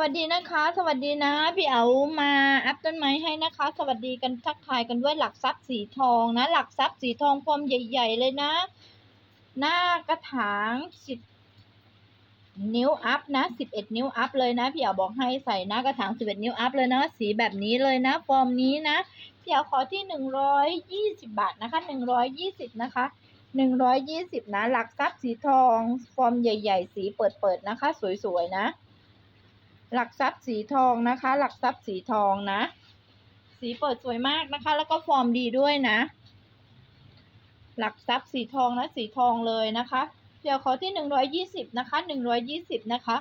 วัสดีนะคะ สวัสดีนะ พี่เอามาอัพต้นไม้ให้นะคะ สวัสดีกันทักทายกันด้วยหลักทรัพย์สีทองนะ หลักทรัพย์สีทองฟอมใหญ่ ๆ เลยนะ หน้ากระถางสิบนิ้วอัพนะสิบเอ็ดนิ้วอัพเลยนะ พี่เอาบอกให้ใส่หน้ากระถางสิบเอ็ดนิ้วอัพเลยนะ สีแบบนี้เลยนะ ฟอร์มนี้นะ พี่เอาขอที่หนึ่งร้อยยี่สิบบาทนะคะหนึ่งร้อยยี่สิบนะคะหนึ่งร้อยยี่สิบนะ หลักทรัพย์สีทองฟอร์มใหญ่ ๆ สีเปิดๆนะคะ สวยๆนะ หลักทรัพย์สีทองนะคะ หลักทรัพย์สีทองนะ สีเปิดสวยมากนะคะ แล้วก็ฟอร์มดีด้วยนะ หลักทรัพย์สีทองนะสีทองเลยนะคะ เดี๋ยวขอที่หนึ่งร้อยยี่สิบนะคะหนึ่งร้อยยี่สิบนะคะ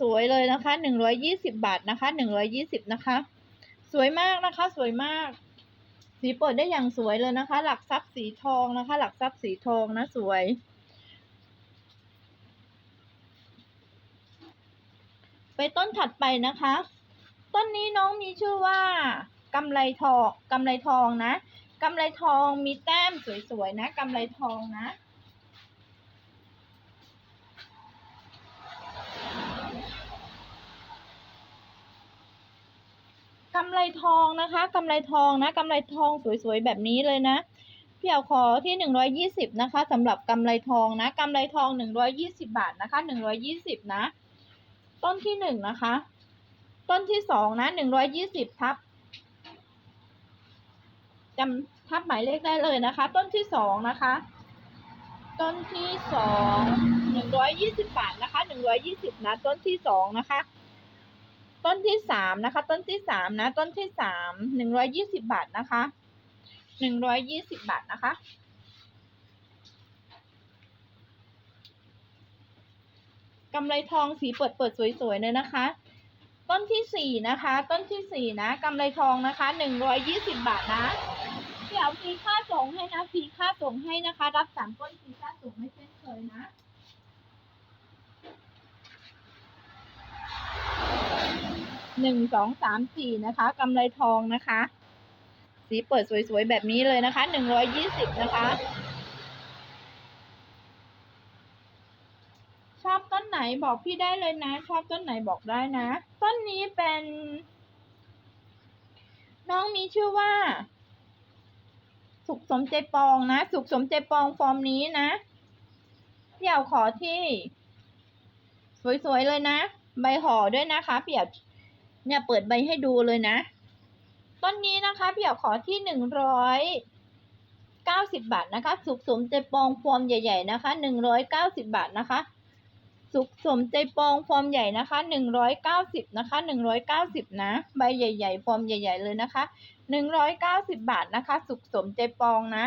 สวยๆเลยนะคะหนึ่งร้อยยี่สิบบาทนะคะหนึ่งร้อยยี่สิบนะคะ สวยมากนะคะ สวยมาก สีเปิดได้อย่างสวยเลยนะคะ หลักทรัพย์สีทองนะคะ หลักทรัพย์สีทองนะสวย ไปต้นถัดไปนะคะ ต้นนี้น้องมีชื่อว่ากำไรทองกำไรทองนะกำไรทองมีแต้มสวยๆนะกำไรทองนะ กำไรทองนะคะกำไรทองนะกำไรทองสวยๆแบบนี้เลยนะพี่เอาขอที่หนึ่งร้อยยี่สิบนะคะสำหรับกำไรทองนะกำไรทองหนึ่งร้อยยี่สิบบาทนะคะหนึ่งร้อยยี่สิบนะ ต้นที่หนึ่งนะคะ ต้นที่สองนะหนึ่งร้อยยี่สิบทับจำทับหมายเลขได้เลยนะคะ ต้นที่สองนะคะ ต้นที่สองหนึ่งร้อยยี่สิบบาทนะคะหนึ่งร้อยยี่สิบนะ ต้นที่สองนะคะ ต้นที่สามนะคะ ต้นที่สามนะ ต้นที่สามหนึ่งร้อยยี่สิบบาทนะคะหนึ่งร้อยยี่สิบบาทนะคะ กำไรทองสีเปิดเปิดสวยๆเลยนะคะ ต้นที่สี่นะคะ ต้นที่สี่นะกำไรทองนะคะหนึ่งร้อยยี่สิบบาทนะเดี๋ยวฟรีค่าส่งให้นะฟรีค่าส่งให้นะคะ รับสามต้นฟรีค่าส่งให้เช่นเคยนะหนึ่งสองสามสี่นะคะกำไรทองนะคะ สีเปิดสวยๆแบบนี้เลยนะคะหนึ่งร้อยยี่สิบนะคะ ชอ บต้นไหนบอกพี่ได้เลยนะ ชอบต้นไหนบอกได้นะ ต้นนี้เป็น น้องมีชื่อว่า สุขสมใจปองนะ สุขสมใจปองฟอร์มนี้นะพี่เอาขอที่ สวยๆเลยนะ ใบห่อด้วยนะคะพี่เอาเนี่ยเปิดใบให้ดูเลยนะ ต้นนี้นะคะพี่เอาขอที่หนึ่งร้อยเก้าสิบบาทนะคะ สุขสมใจปองฟอร์มใหญ่ ๆ นะคะหนึ่งร้อยเก้าสิบบาทนะคะ สุขสมใจปองฟอร์มใหญ่นะคะหนึ่งร้อยเก้าสิบนะคะหนึ่งร้อยเก้าสิบนะ ใบใหญ่ๆฟอร์มใหญ่ ๆ เลยนะคะหนึ่งร้อยเก้าสิบบาทนะคะ สุขสมใจปองนะ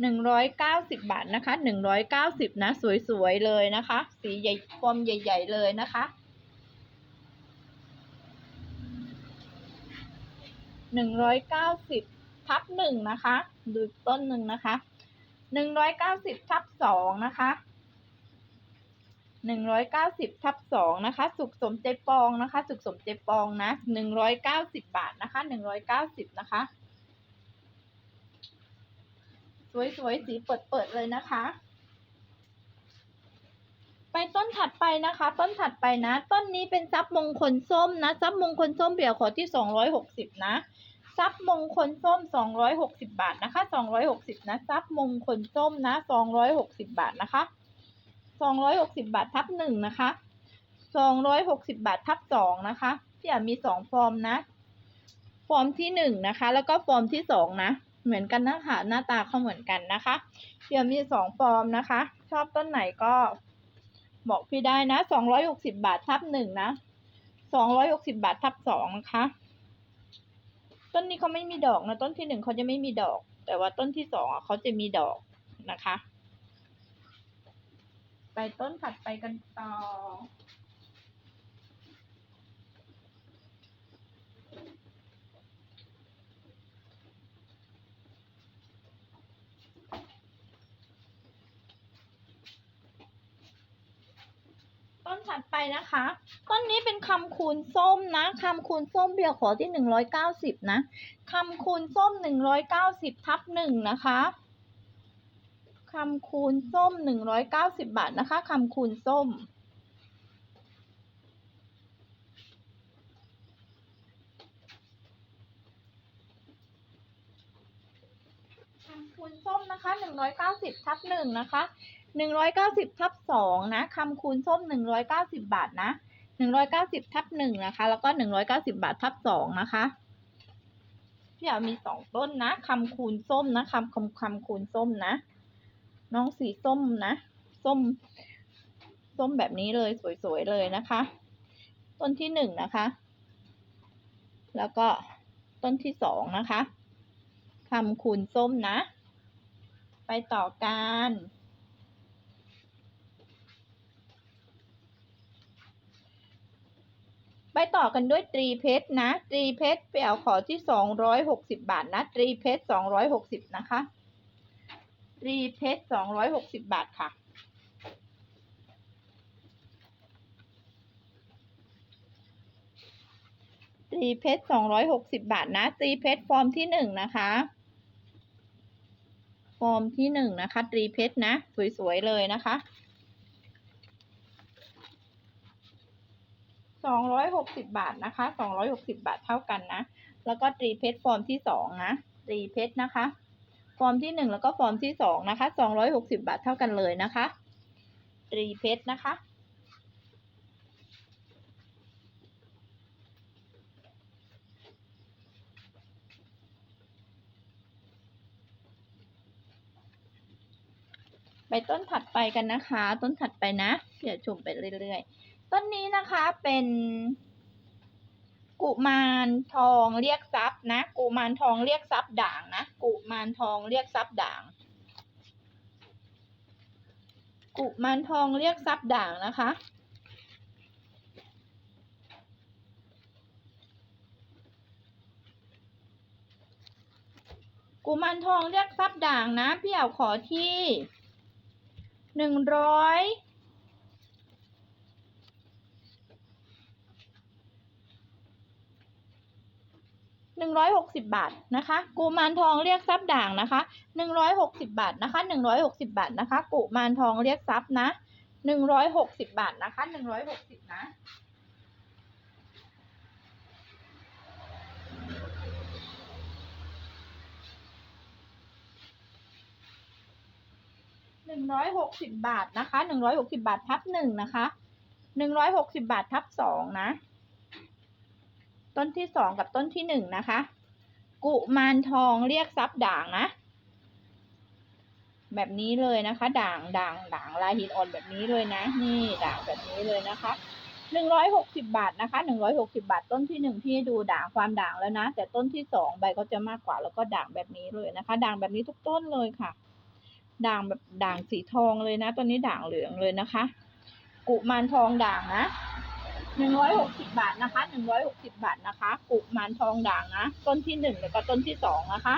หนึ่งร้อยเก้าสิบบาทนะคะหนึ่งร้อยเก้าสิบนะ สวยๆเลยนะคะ สีใหญ่ฟอร์มใหญ่ ๆ เลยนะคะหนึ่งร้อยเก้าสิบทับหนึ่งนะคะ ดูต้นหนึ่งนะคะหนึ่งร้อยเก้าสิบทับสองนะคะ หนึ่งร้อยเก้าสิบทับสองนะคะ สุขสมใจปองนะคะ สุขสมใจปองนะหนึ่งร้อยเก้าสิบบาทนะคะหนึ่งร้อยเก้าสิบนะคะ สวยๆ สีเปิดๆ เลยนะคะ ไปต้นถัดไปนะคะ ต้นถัดไปนะ ต้นนี้เป็นทรัพย์มงคลส้มนะทรัพย์มงคลส้มเดี๋ยวขอที่สองร้อยหกสิบนะทรัพย์มงคลส้มสองร้อยหกสิบาทนะคะสองร้อยหกสิบนะทรัพย์มงคลส้มนะสองร้อยหกสิบาทนะคะ สองร้อยหกสิบาททับหนึ่งนะคะสองร้อยหกสิบาททับสองนะคะพี่อามีสองฟอร์มนะ ฟอร์มที่หนึ่งนะคะ แล้วก็ฟอร์มที่สองนะ เหมือนกันนะคะหน้าตาเขาเหมือนกันนะคะเดี๋ยวมีสองฟอร์มนะคะ ชอบต้นไหนก็บอกพี่ได้นะสองร้อยหกสิบาททับหนึ่งนะสองร้อยหกสิบาททับสองนะคะ ต้นนี้เขาไม่มีดอกนะ ต้นที่หนึ่งเขาจะไม่มีดอก แต่ว่าต้นที่สองอะเขาจะมีดอกนะคะ ไปต้นถัดไปกันต่อ ต้นถัดไปนะคะ ต้นนี้เป็นคำคูณส้มนะคำคูณส้มเบียร์ขอที่หนึ่งร้อยเก้าสิบนะคำคูณส้มหนึ่งร้อยเก้าสิบทับหนึ่งนะคะ คำคูณส้มหนึ่งร้อยเก้าสิบบาทนะคะคำคูณส้ม คำคูณส้มนะคะหนึ่งร้อยเก้าสิบทับหนึ่งนะคะหนึ่งร้อยเก้าสิบทับสองนะคำคูณส้มหนึ่งร้อยเก้าสิบบาทนะหนึ่งร้อยเก้าสิบทับหนึ่งนะคะ แล้วก็หนึ่งร้อยเก้าสิบบาททับสองนะคะพี่อามีสองต้นนะคำคูณส้มนะคำคำคำคูณส้มนะ น้องสีส้มนะ ส้ม ส้มแบบนี้เลยสวยๆเลยนะคะ ต้นที่หนึ่งนะคะ แล้วก็ต้นที่สองนะคะคำคูณส้มนะ ไปต่อกันไปต่อกันด้วยตรีเพชรนะ ตรีเพชรไปเอาขอที่สองร้อยหกสิบาทนะ ตรีเพชรสองร้อยหกสิบนะคะ รีเพชรสองร้อยหกสิบบาทค่ะ ตรีเพชรสองร้อยหกสิบาทนะ ตรีเพชรฟอร์มที่หนึ่งนะคะ ฟอร์มที่หนึ่งนะคะ ตรีเพชรนะ สวยๆ เลยนะคะสองร้อยหกสิบาทนะคะสองร้อยหกสิบาทเท่ากันนะ แล้วก็ตรีเพชรฟอร์มที่สองนะ ตรีเพชรนะคะ ฟอร์มที่หนึ่งแล้วก็ฟอร์มที่สองนะคะสองร้อยหกสิบาทเท่ากันเลยนะคะรีเพชรนะคะ ไปต้นถัดไปกันนะคะ ต้นถัดไปนะเดี๋ยวชมไปเรื่อยๆ ต้นนี้นะคะเป็น กุมารทองเรียกทรัพ ย์นะ กุมารทองเรียกทรัพย์ด่างนะ กุมารทองเรียกทรัพย์ด่าง กุมารทองเรียกทรัพย์ด่างนะคะ กุมารทองเรียกทรัพย์ด่างนะ พี่เอาขอที่หนึ่งร้อย หนึ่งร้อยหกสิบบาทนะคะกุมารทองเรียกทรัพย์ด่างนะคะหนึ่งร้อยหกสิบบาทนะคะหนึ่งร้อยหกสิบบาทนะคะกุมารทองเรียกทรัพย์นะหนึ่งร้อยหกสิบบาทนะคะหนึ่งร้อยหกสิบนะหนึ่งร้อยหกสิบบาทนะคะหนึ่งร้อยหกสิบาททับหนึ่งนะคะหนึ่งร้อยหกสิบาททับสองนะ ต้นที่สองกับต้นที่หนึ่งนะคะ กุมารทองเรียกทรัพย์ด่างนะ แบบนี้เลยนะคะ ด่างด่างด่างลายหินอ่อนแบบนี้เลยนะ นี่ด่างแบบนี้เลยนะคะหนึ่งร้อยหกสิบาทนะคะหนึ่งร้อยหกสิบาทต้นที่หนึ่งพี่ดูด่างความด่างแล้วนะ แต่ต้นที่สองใบก็จะมากกว่าแล้วก็ด่างแบบนี้เลยนะคะ ด่างแบบนี้ทุกต้นเลยค่ะ ด่างแบบด่างสีทองเลยนะตัวนี้ด่างเหลืองเลยนะคะ กุมารทองด่างนะ หนึ่งร้อยหกสิบาทนะคะหนึ่งร้อยหกสิบาทนะคะกุมารทองด่างนะต้นที่หนึ่งแล้วก็ต้นที่สองนะคะ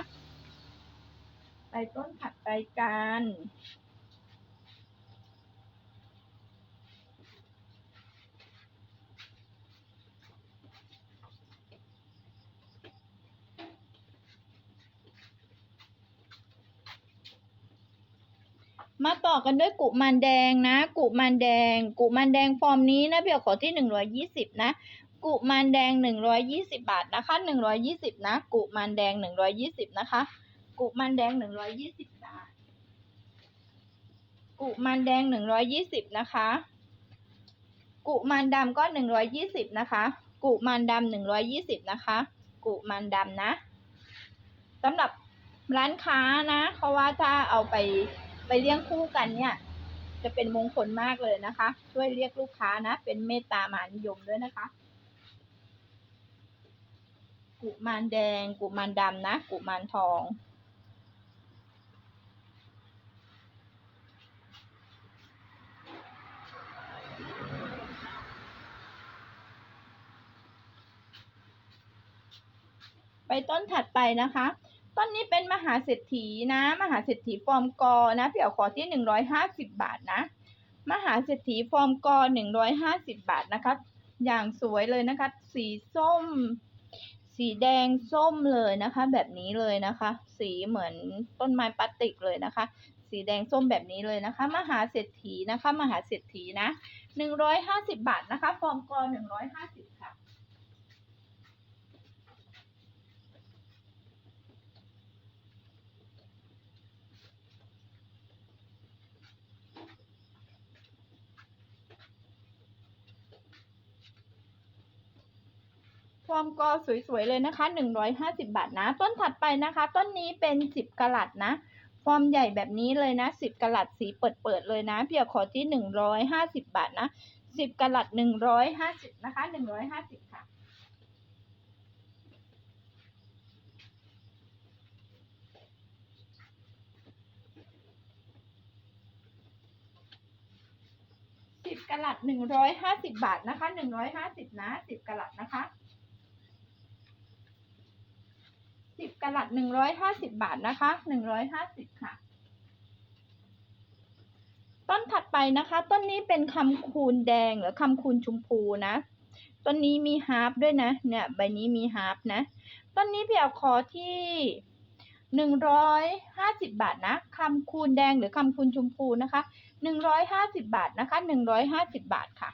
ไปต้นถัดไปกัน มาต่อกันด้วยกุมารแดงนะ กุมารแดง กุมารแดงฟอร์มนี้นะเพียวขอที่หนึ่งร้อยยี่สิบนะ กุมารแดงหนึ่งร้อยยี่สิบาทนะคะหนึ่งร้อยยี่สิบนะ กุมารแดงหนึ่งร้อยยี่สิบนะคะ กุมารแดงหนึ่งร้อยยี่สิบบาท กุมารแดงหนึ่งร้อยยี่สิบนะคะ กุมารดำก็หนึ่งร้อยยี่สิบนะคะ กุมารดำหนึ่งร้อยยี่สิบนะคะ กุมารดำนะสำหรับร้านค้านะเขาว่าถ้าเอาไป ไปเลี้ยงคู่กันเนี่ย จะเป็นมงคลมากเลยนะคะ ช่วยเรียกลูกค้านะ เป็นเมตตามานิยมด้วยนะคะ กุมารแดง กุมารดำนะ กุมารทองไปต้นถัดไปนะคะ ต้นนี้เป็นมหาเศรษฐีนะ มหาเศรษฐีฟอร์มกอนะพี่เอาขอที่หนึ่งร้อยห้าสิบบาทนะ มหาเศรษฐีฟอร์มกอหนึ่งร้อยห้าสิบบาทนะคะอย่างสวยเลยนะคะ สีส้ม สีแดงส้มเลยนะคะ แบบนี้เลยนะคะ สีเหมือนต้นไม้พลาสติกเลยนะคะ สีแดงส้มแบบนี้เลยนะคะ มหาเศรษฐีนะคะ มหาเศรษฐีนะหนึ่งร้อยห้าสิบบาทนะคะ ฟอร์มกอหนึ่งร้อยห้าสิบ ฟอร์มกอสวยๆเลยนะคะ 150 บาทนะ ต้นถัดไปนะคะ ต้นนี้เป็น 10กะลัดนะ ฟอร์มใหญ่แบบนี้เลยนะ 10กะลัดสีเปิดๆเลยนะเพี่อขอที่ 150 บาทนะ 10กะลัด150 นะคะ 150 ค่ะสิบกะลัดหนึ่งร้อยห้าสิบบาทนะคะหนึ่งร้อยห้าสิบนะสิบกะลัดนะคะสิบ กะลัดหนึ่งร้อยห้าสิบบาทนะคะหนึ่งร้อยห้าสิบค่ะ ต้นถัดไปนะคะ ต้นนี้เป็นคำคูณแดงหรือคำคูณชมพูนะ ต้นนี้มีฮาร์ปด้วยนะ เนี่ยใบนี้มีฮาร์ปนะ ต้นนี้พี่เอาคอที่หนึ่งร้อยห้าสิบบาทนะคำคูณแดงหรือคำคูณชมพูนะคะหนึ่งร้อยห้าสิบบาทนะคะหนึ่งร้อยห้าสิบบาทค่ะ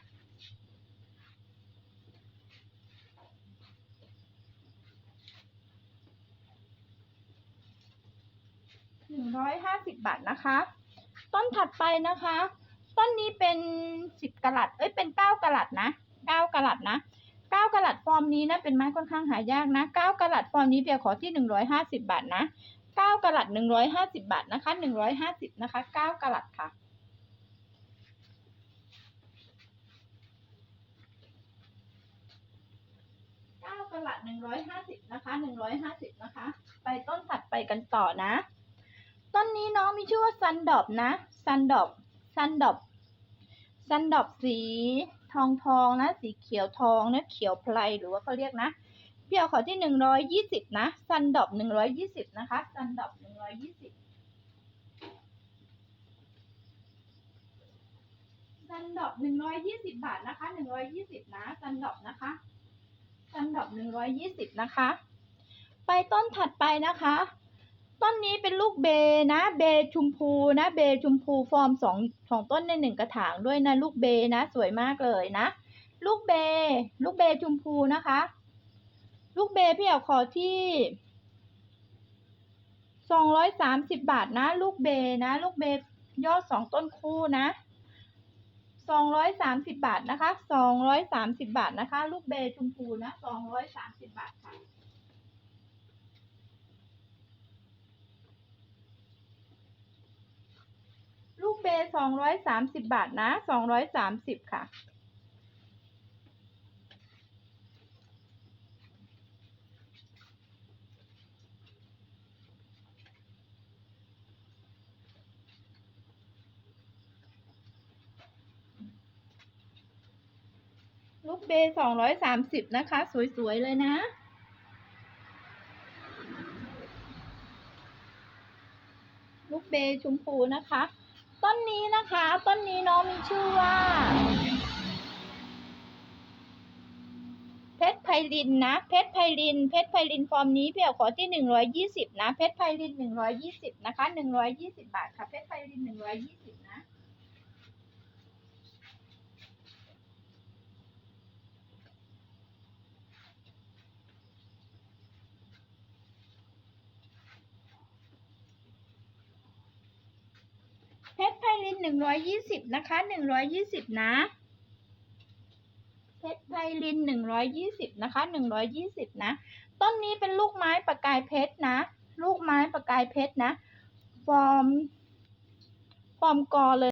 หนึ่งร้อยห้าสิบบาทนะคะ ต้นถัดไปนะคะ ต้นนี้เป็นสิบกะลัด เอ้ยเป็นเก้ากะลัดนะเก้ากะลัดนะเก้ากะลัดฟอร์มนี้นะเป็นไม้ค่อนข้างหายากนะเก้ากะลัดฟอร์มนี้เพียขอที่หนึ่งร้อยห้าสิบบาทนะเก้ากะลัดหนึ่งร้อยห้าสิบบาทนะคะหนึ่งร้อยห้าสิบนะคะเก้ากะลัดค่ะเก้ากะลัดหนึ่งร้อยห้าสิบนะคะหนึ่งร้อยห้าสิบนะคะ ไปต้นถัดไปกันต่อนะ ต้นนี้น้องมีชื่อว่าซันดอบนะซันดอบซันดอบซันดอบสีทองทองนะ สีเขียวทองนะเขียวไพลหรือว่าเขาเรียกนะพี่เอาขอที่หนึ่งร้อยยี่สิบนะซันดอบหนึ่งร้อยยี่สิบนะคะซันดอบหนึ่งร้อยยี่สิบซันดอบหนึ่งร้อยยี่สิบบาทนะคะหนึ่งร้อยยี่สิบนะซันดอบนะคะซันดอกหนึ่งร้อยยี่สิบนะคะ ไปต้นถัดไปนะคะ ต้นนี้เป็นลูกเบนะ เบชมพูนะ เบชมพูฟอร์มสองสองต้นในหนึ่งกระถางด้วยนะ ลูกเบนะ สวยมากเลยนะ ลูกเบ ลูกเบชมพูนะคะ ลูกเบพี่เอาขอที่สองร้อยสามสิบบาทนะ ลูกเบนะ ลูกเบยอดสองต้นคู่นะสองร้อยสามสิบบาทนะคะสองร้อยสามสิบบาทนะคะ ลูกเบย์ชมพูนะสองร้อยสามสิบบาทค่ะ ลูกเบย์สองร้อยสามสิบบาทนะสองร้อยสามสิบค่ะ ลูกเบย์สองร้อยสามสิบนะคะ สวย ๆ เลยนะลูกเบย์ชมพูนะคะ ต้นนี้นะคะ ต้นนี้น้องมีชื่อว่า เพชรไพลินนะ เพชรไพลิน เพชรไพลินฟอร์มนี้พี่เอาขอที่หนึ่งร้อยยี่สิบนะ เพชรไพลินหนึ่งร้อยยี่สิบนะคะหนึ่งร้อยยี่สิบบาทค่ะ เพชรไพลินหนึ่งร้อยยี่สิบนะ เพชรไพ ลินหนึ่งร้อยยี่สิบนะคะหนึ่งร้อยยี่สิบนะ เพชรไพลินหนึ่งร้อยยี่สิบนะคะหนึ่งร้อยยี่สิบนะ ต้นนี้เป็นลูกไม้ประกายเพชรนะ ลูกไม้ประกายเพชรนะ ฟอร์ม ฟอร์มกอเลย